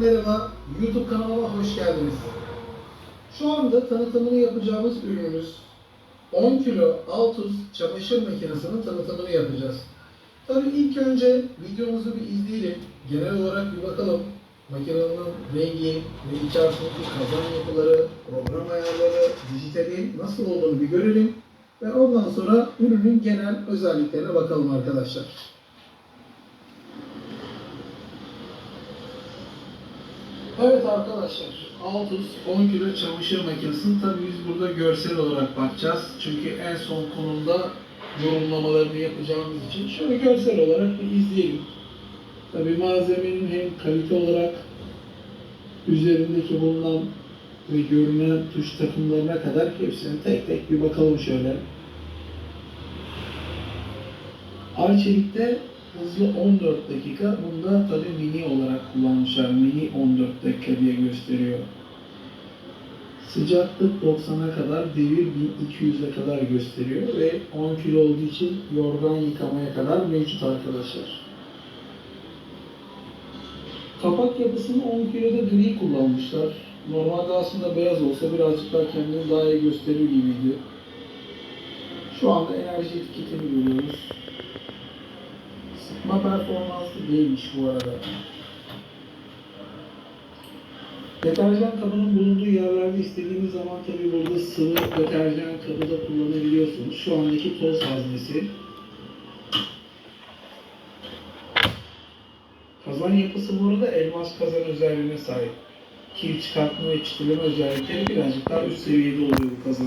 Merhaba, YouTube kanalıma hoş geldiniz. Şu anda tanıtımını yapacağımız ürünümüz 10 kilo Altus çamaşır makinesinin tanıtımını yapacağız. Tabii ilk önce videomuzu bir izleyelim. Genel olarak bir bakalım. Makinenin rengi ve içerisindeki kazan yapıları, program ayarları, dijitali nasıl olduğunu bir görelim. Ve ondan sonra ürünün genel özelliklerine bakalım arkadaşlar. Evet arkadaşlar, Altus 10 kilo çamaşır makinesini tabii biz burada görsel olarak bakacağız. Çünkü en son konumda yorumlamalarını yapacağımız için şöyle görsel olarak bir izleyelim. Tabii malzemenin hem kalite olarak üzerindeki bulunan ve görünen tuş takımlarına kadar hepsine tek tek bir bakalım şöyle. Arçelik'te hızlı 14 dakika. Bunda tabi mini olarak kullanmışlar. Mini 14 dakika diye gösteriyor. Sıcaklık 90'a kadar, devir 1200'e kadar gösteriyor ve 10 kilo olduğu için yorgan yıkamaya kadar mevcut arkadaşlar. Kapak yapısını 10 kiloda gri kullanmışlar. Normalde aslında beyaz olsa birazcık daha kendini daha iyi gösterir gibiydi. Şu anda enerji etiketini görüyoruz. Sıkma performansı değilmiş bu arada. Deterjan kabının bulunduğu yerlerde istediğiniz zaman tabi burada sıvı deterjan kabı da kullanabiliyorsunuz. Şu andaki toz haznesi. Kazan yapısı bu arada elmas kazan özelliğine sahip. Kir çıkartma ve çitileme özellikleri birazcık daha üst seviyede oluyor bu kazan.